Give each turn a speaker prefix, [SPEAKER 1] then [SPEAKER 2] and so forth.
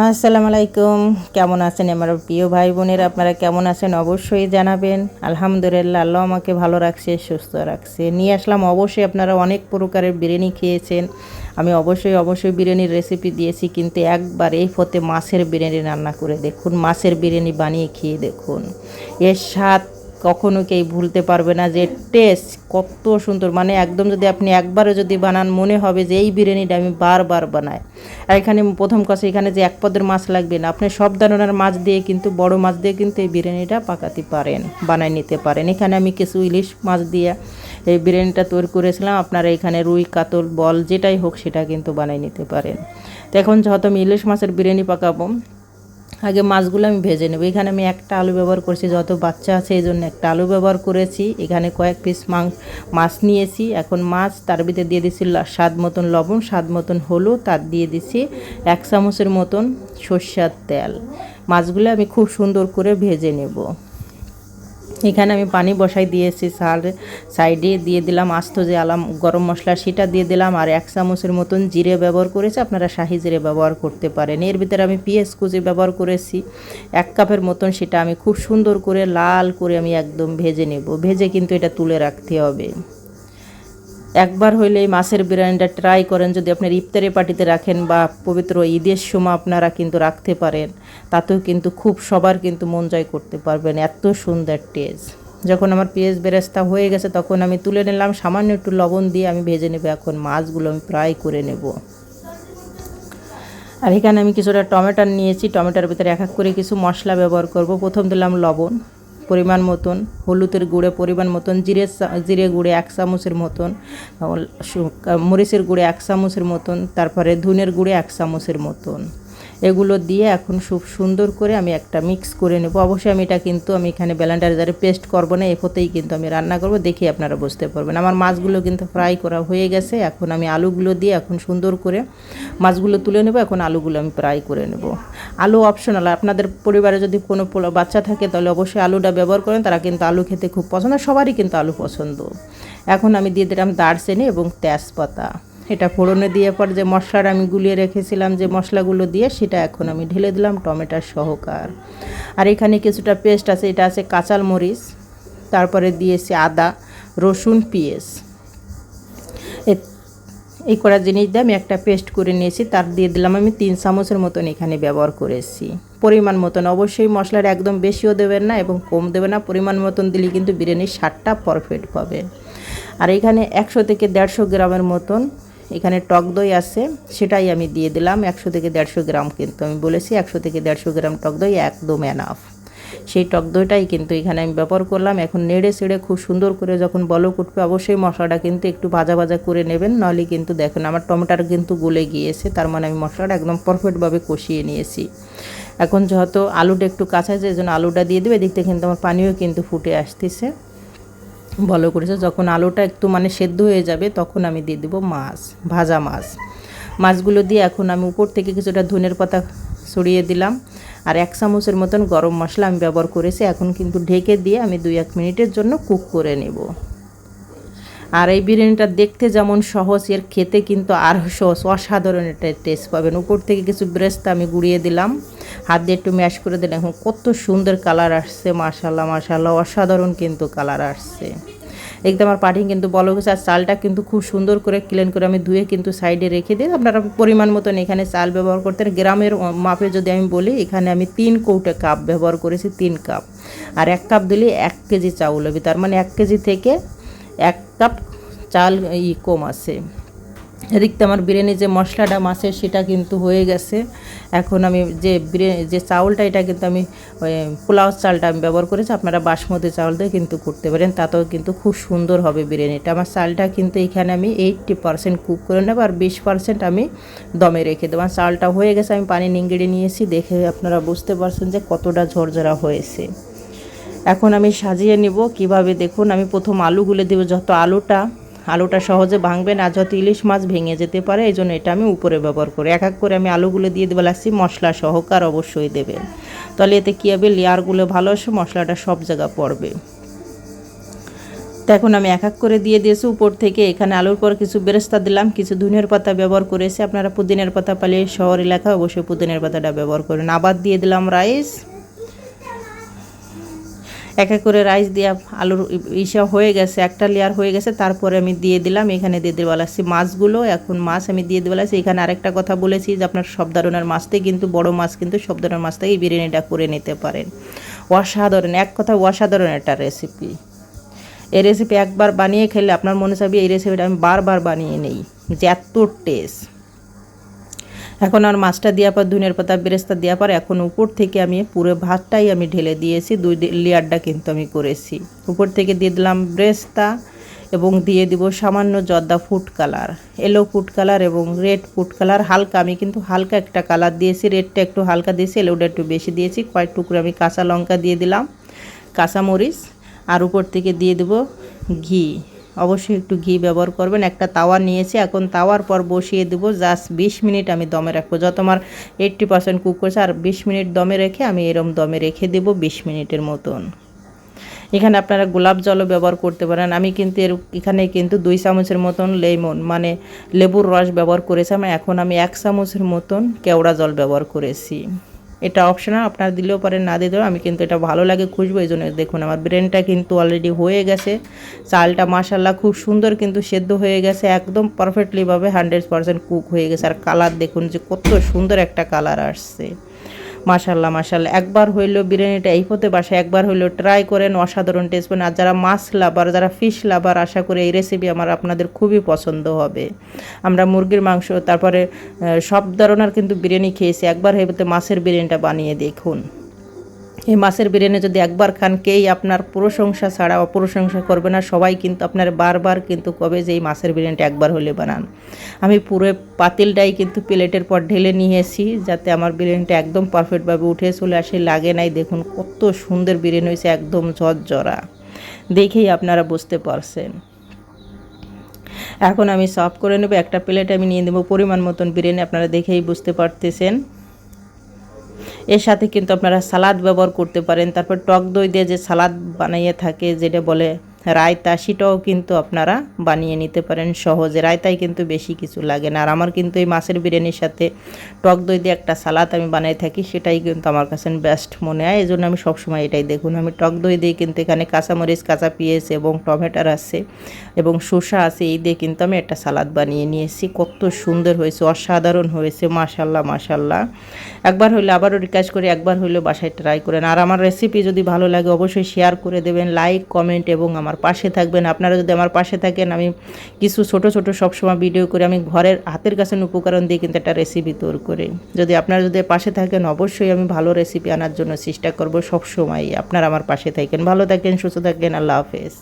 [SPEAKER 1] আসসালামু আলাইকুম কেমন আছেন আমার প্রিয় ভাই বোনের? আপনারা কেমন আছেন? অবশ্যই জানাবেন। আলহামদুলিল্লাহ, আল্লাহ আমাকে ভালো রাখছে, সুস্থ রাখছে। নিয়ে আসলাম অবশ্যই আপনারা অনেক প্রকারের বিরিয়ানি খেয়েছেন। আমি অবশ্যই অবশ্যই বিরিয়ানির রেসিপি দিয়েছি, কিন্তু একবার এই ফতে মাছের বিরিয়ানি রান্না করে দেখুন। মাছের বিরিয়ানি বানিয়ে খেয়ে দেখুন। এর স্বাদ কখনো কেউ ভুলতে পারবে না যে টেস্ট কত সুন্দর। মানে একদম যদি আপনি একবারও যদি বানান, মনে হবে যে এই বিরিয়ানিটা আমি বারবার বানাই। আর এখানে প্রথম কথা, এখানে যে এক পদের মাছ লাগবে না, আপনি সব ধরনের মাছ দিয়ে কিন্তু, বড় মাছ দিয়ে কিন্তু এই বিরিয়ানিটা পাকাতে পারেন বানাই নিতে পারেন। এখানে আমি কিছু ইলিশ মাছ দিয়ে এই বিরিয়ানিটা তৈরি করেছিলাম। আপনারা এখানে রুই, কাতল, বল, যেটাই হোক, সেটা কিন্তু বানাই নিতে পারেন। তো এখন যেহেতু আমি ইলিশ মাছের বিরিয়ানি পাকাবো আগে মাছগুলো আমি ভেজে নেব। এখানে আমি একটা আলু ব্যবহার করছি, যত বাচ্চা আছে এই জন্য একটা আলু ব্যবহার করেছি। এখানে কয়েক পিস মাংস মাছ নিয়েছি। এখন মাছ, তার ভিতরে দিয়ে দিচ্ছি স্বাদ মতন লবণ, স্বাদ মতন হলুদ, তার দিয়ে দিছি এক চামচের মতন সর্ষার তেল। মাছগুলো আমি খুব সুন্দর করে ভেজে নেব। এখানে আমি পানি বসাই দিয়েছি সার সাইডে দিয়ে দিলাম আস্ত যে আলাম গরম মশলা সেটা দিয়ে দিলাম আর এক চামচের মতন জিরে ব্যবহার করেছি, আপনারা শাহি জিরে ব্যবহার করতে পারেন। এর ভিতরে আমি পেঁয়াজ কুচি ব্যবহার করেছি, এক কাপের মতন সেটা আমি খুব সুন্দর করে লাল করে আমি একদম ভেজে নেব। ভেজে কিন্তু এটা তুলে রাখতে হবে। একবার হইলে এই মাছের বিরিয়ানিটা ট্রাই করেন, যদি আপনার ইফতারি পার্টিতে রাখেন বা পবিত্র ঈদের সময় আপনারা কিন্তু রাখতে পারেন, তাতেও কিন্তু খুব সবার কিন্তু মন জয় করতে পারবেন, এত সুন্দর টেস্ট যখন আমার পেঁয়াজ বেরেস্তা হয়ে গেছে, তখন আমি তুলে নিলাম, সামান্য একটু লবণ দিয়ে আমি ভেজে নেব, এখন মাছগুলো আমি ফ্রাই করে নেব। আর এখানে আমি কিছুটা টমেটো নিয়েছি, টমেটোর ভিতরে এক এক করে কিছু মশলা ব্যবহার করব। প্রথম দিলাম লবণ। পরিমাণ মতন, হলুদের গুঁড়ে পরিমাণ মতন, জিরে জিরে গুঁড়ে এক চামচের মতন মরিচের গুঁড়ে এক চামচের মতন, তারপরে ধুনের গুঁড়ে এক চামচের মতন। এগুলো দিয়ে এখন খুব সুন্দর করে আমি একটা মিক্স করে নেব। অবশ্যই আমি এটা কিন্তু আমি এখানে ব্যালেন্ডার যারে পেস্ট করব না, এফতেই কিন্তু আমি রান্না করব, দেখে আপনারা বুঝতে পারবেন। আমার মাছগুলো কিন্তু ফ্রাই করা হয়ে গেছে, এখন আমি আলুগুলো দিয়ে এখন সুন্দর করে মাছগুলো তুলে নেব, এখন আলুগুলো আমি ফ্রাই করে নেব। আলু অপশনাল আপনাদের পরিবারে যদি কোনো বাচ্চা থাকে, তাহলে অবশ্যই আলুটা ব্যবহার করেন, তারা কিন্তু আলু খেতে খুব পছন্দ সবারই কিন্তু আলু পছন্দ। এখন আমি দিয়ে দিলাম দারচিনি এবং তেজপাতা। এটা ফোড়নে দিয়ে পর যে মশলাটা আমি গুলিয়ে রেখেছিলাম, যে মশলাগুলো দিয়ে সেটা এখন আমি ঢেলে দিলাম টমেটোর সহকার। আর এখানে কিছুটা পেস্ট আছে, এটা আছে কাঁচাল মরিচ, তারপরে দিয়েছি আদা, রসুন, পেঁয়াজ। এই করা জিনিস দিয়ে আমি একটা পেস্ট করে নিয়েছি, তার দিয়ে দিলাম আমি তিন চামচের মতন এখানে ব্যবহার করেছি। পরিমাণ মতন, অবশ্যই মশলার একদম বেশিও দেবেন না এবং কম দেবেন না, পরিমাণ মতন দিলে কিন্তু বিরিয়ানির স্বাদটা পারফেক্ট পাবে। আর এখানে একশো থেকে দেড়শো গ্রামের মতন এখানে টক দই আছে, সেটাই আমি দিয়ে দিলাম। একশো থেকে দেড়শো গ্রাম কিন্তু আমি বলেছি, একশো থেকে দেড়শো গ্রাম টক দই একদম এনাফ সেই টক দইটাই কিন্তু এখানে আমি ব্যবহার করলাম। এখন নেড়ে সেড়ে খুব সুন্দর করে যখন বলক উঠবে, অবশ্যই মশলাটা কিন্তু একটু ভাজা ভাজা করে নেবেন। নাহলে কিন্তু দেখেন, আমার টমেটোটা কিন্তু গলে গিয়েছে, তার মানে আমি মশলাটা একদম পারফেক্টভাবে কষিয়ে নিয়েছি। এখন যেহেতু আলুটা একটু কাঁচা যে জন্য আলুটা দিয়ে দেবে। দেখতে কিন্তু আমার পানিও কিন্তু ফুটে আসতেছে। ভালো করেছে। যখন আলুটা একটু মানে সেদ্ধ হয়ে যাবে, তখন আমি দিয়ে দেবো মাছ, ভাজা মাছ। মাছগুলো দিয়ে এখন আমি উপর থেকে কিছুটা ধনের পাতা ছড়িয়ে দিলাম। আর এক চামচের মতন গরম মশলা আমি ব্যবহার করেছি। এখন কিন্তু ঢেকে দিয়ে আমি দুই এক মিনিটের জন্য কুক করে নেব। আর এই বিরিয়ানিটা দেখতে যেমন সহজ, এর খেতে কিন্তু আরও সহজ। অসাধারণ একটা টেস্ট পাবেন। উপর থেকে কিছু ব্রেস্তা আমি গুঁড়িয়ে দিলাম। হাত দিয়ে একটু ম্যাশ করে দিলাম। এখন কত সুন্দর কালার আসছে মাশাল্লাহ মাশাল্লাহ অসাধারণ কিন্তু কালার আসছে। একদম আমার পাটিং কিন্তু বলো গেছে আর চালটা কিন্তু খুব সুন্দর করে ক্লিন করে আমি ধুয়ে কিন্তু সাইডে রেখে দিই। আপনারা পরিমাণ মতন এখানে চাল ব্যবহার করতেন। গ্রামের মাপে যদি আমি বলি, এখানে আমি তিন কৌটা কাপ ব্যবহার করেছি, তিন কাপ আর এক কাপ দিলে এক কেজি চাউল হবে। তার মানে এক কেজি থেকে এক কাপ চাল, ই কম আছে। এদিক আমার বিরিয়ানি যে মশলাটা মাছের সেটা কিন্তু হয়ে গেছে। এখন আমি যে বিরিয়ানি যে চাউলটা, এটা কিন্তু আমি পোলাও চালটা আমি ব্যবহার করেছি। আপনারা বাসমতি চাউল দিয়ে কিন্তু করতে পারেন। তাতেও কিন্তু খুব সুন্দর হবে বিরিয়ানিটা। আমার চালটা কিন্তু এখানে আমি এইটটি পারসেন্ট কুক করে নেব আর বিশ পারসেন্ট আমি দমে রেখে দেবো। চালটা হয়ে গেছে। আমি পানি নিংড়ে নিয়েছি। দেখে আপনারা বুঝতে পারছেন যে কতটা ঝরঝরা হয়েছে। এখন আমি সাজিয়ে নিব। কীভাবে? দেখুন, আমি প্রথম আলুগুলো দেবো। যত আলুটা আলুটা সহজে ভাঙবে না, যত ইলিশ মাছ ভেঙে যেতে পারে, এই জন্য এটা আমি উপরে ব্যবহার করি। এক এক করে আমি আলুগুলো দিয়ে দেবো। লাগছি মশলা সহকার অবশ্যই দেবেন। তাহলে এতে কী হবে? লেয়ারগুলো ভালো আসে, মশলাটা সব জায়গা পড়বে। তো এখন আমি এক এক করে দিয়ে দিয়েছি। উপর থেকে এখানে আলুর পর কিছু বেরেস্তা দিলাম। কিছু ধনিয়ার পাতা ব্যবহার করেছি। আপনারা পুদিনের পাতা পালিয়ে শহর এলাকা অবশ্যই পুদিনের পাতাটা ব্যবহার করেন। আবার দিয়ে দিলাম রাইস। এক এক করে রাইস দেওয়া আলুর ইসা হয়ে গেছে, একটা লেয়ার হয়ে গেছে, তারপরে আমি দিয়ে দিলাম, এখানে দিয়ে দিয়ে বলাচ্ছি মাছগুলো, এখন মাছ আমি দিয়ে দিয়ে বলাচ্ছি এখানে আরেকটা কথা বলেছি যে আপনার সব ধরনের মাছতে কিন্তু, বড় মাছ কিন্তু সব ধরনের মাছ থেকেই বিরিয়ানিটা করে নিতে পারেন। অসাধারণ, এক কথা অসাধারণ একটা রেসিপি এই রেসিপি একবার বানিয়ে খেলে আপনার মনে চাইবে এই রেসিপিটা আমি বারবার বানিয়ে নেই, যে এত টেস্ট এখন আর মাছটা দেওয়ার পর, ধনের পাতা, বেরেস্তা দেওয়ার পর, এখন উপর থেকে আমি পুরো ভাতটাই আমি ঢেলে দিয়েছি, দুই লেয়ারটা কিন্তু আমি করেছি। উপর থেকে দিয়ে দিলাম ব্রেস্তা এবং দিয়ে দিব সামান্য জর্দা ফুড কালার এলো ফুড কালার এবং রেড ফুড কালার। হালকা, আমি কিন্তু হালকা একটা কালার দিয়েছি রেডটা একটু হালকা দিয়েছি এলোটা একটু বেশি দিয়েছি। কয়েক টুকরো আমি কাঁচা লঙ্কা দিয়ে দিলাম, কাঁচামরিচ, আর উপর থেকে দিয়ে দেব ঘি। অবশ্যই একটু ঘি ব্যবহার করবেন। একটা তাওয়া নিয়েছি, এখন তাওয়ার পর বসিয়ে দেবো। জাস্ট বিশ মিনিট আমি দমে রাখব। যত আমার এইট্টি পার্সেন্ট কুক করেছে আর বিশ মিনিট দমে রেখে আমি এরম দমে রেখে দেবো বিশ মিনিটের মতন। এখানে আপনারা গোলাপ জলও ব্যবহার করতে পারেন। আমি কিন্তু এর, এখানে কিন্তু দুই চামচের মতন লেমন মানে লেবুর রস ব্যবহার করেছিলাম এখন আমি এক চামচের মতন কেওড়া জল ব্যবহার করেছি। এটা অপশনাল আপনারা দিলেও পারেন, না দিতেও আমি কিন্তু এটা ভালো লাগে খুশবো এই জন্য দেখুন আমার ব্রেনটা কিন্তু অলরেডি হয়ে গেছে। চালটা মাসাল্লাহ খুব সুন্দর কিন্তু সেদ্ধ হয়ে গেছে, একদম পারফেক্টলিভাবে হান্ড্রেড পারসেন্ট কুক হয়ে গেছে। আর কালার দেখুন যে কত সুন্দর একটা কালার আসছে। মাশাল্লাহ মাশাল্লাহ। একবার হইলেও বিরিয়ানিটা এই পথে বাসা একবার হইল ট্রাই করেন অসাধারণ টেস্ট পেন আর যারা মাছ লাভার যারা ফিশ লাভার আশা করি এই রেসিপি আমার আপনাদের খুবই পছন্দ হবে। আমরা মুরগির মাংস, তারপরে সব ধরনের কিন্তু বিরিয়ানি খেয়েছি। একবার হইতে মাছের বিরিয়ানিটা বানিয়ে দেখুন। এই মাছের বিরিয়ানি যদি একবার খান, কেই আপনার প্রশংসা ছাড়া অপ্রশংসা করবে না। সবাই কিন্তু আপনার বারবার কিন্তু কবে যে এই মাছের বিরিয়ানিটা একবার হলে বানান। আমি পুরো পাতিলটাই কিন্তু প্লেটের পর ঢেলে নিয়েছি, যাতে আমার বিরিয়ানিটা একদম পারফেক্টভাবে উঠে চলে আসে, লাগে নাই। দেখুন কত সুন্দর বিরিয়ানি হয়েছে, একদম ঝরঝরা। দেখেই আপনারা বুঝতে পারছেন। এখন আমি সার্ভ করে নেব, একটা প্লেট আমি নিয়ে নেব। পরিমাণ মতন বিরিয়ানি আপনারা দেখেই বুঝতে পারতেছেন। এর সাথে কিন্তু আপনারা সালাদ ব্যবহার করতে পারেন। তারপর টক দই দিয়ে যে সালাদ বানাইয়ে থাকে, যেটা বলে রায়তা সেটাও কিন্তু আপনারা বানিয়ে নিতে পারেন সহজে। রায়তায় কিন্তু বেশি কিছু লাগে না। আর আমার কিন্তু এই মাছের বিরিয়ানির সাথে টক দই দিয়ে একটা সালাদ আমি বানাই থাকি, সেটাই কিন্তু আমার কাছে বেস্ট মনে হয়। এই জন্য আমি সবসময় এটাই দেখুন। আমি টক দই দিয়ে কিন্তু এখানে কাঁচামরিচ, কাঁচা পেঁয়াজ এবং টমেটোর আছে এবং শসা আছে, এই দিয়ে কিন্তু আমি একটা সালাদ বানিয়ে নিয়েছি। কত সুন্দর হয়েছে, অসাধারণ হয়েছে, মাশাল্লাহ মাশাল্লাহ। একবার হইলে আবারও রিকাজ করে, একবার হইলেও বাসায় ট্রাই করেন। আর আমার রেসিপি যদি ভালো লাগে অবশ্যই শেয়ার করে দেবেন লাইক কমেন্ট এবং আমার পাশে থাকবেন, আপনারা যদি আমার পাশে থাকেন, আমি কিছু ছোট ছোট সবসময় ভিডিও করে, আমি ঘরের হাতের কাছে উপকরণ দিয়ে কিন্তু একটা রেসিপি তৈরি করে। যদি আপনারা যদি পাশে থাকেন, অবশ্যই আমি ভালো রেসিপি আনার জন্য চেষ্টা করব সবসময় আপনারা আমার পাশে থাকেন, ভালো থাকেন, সুস্থ থাকেন, আল্লাহ হাফেজ।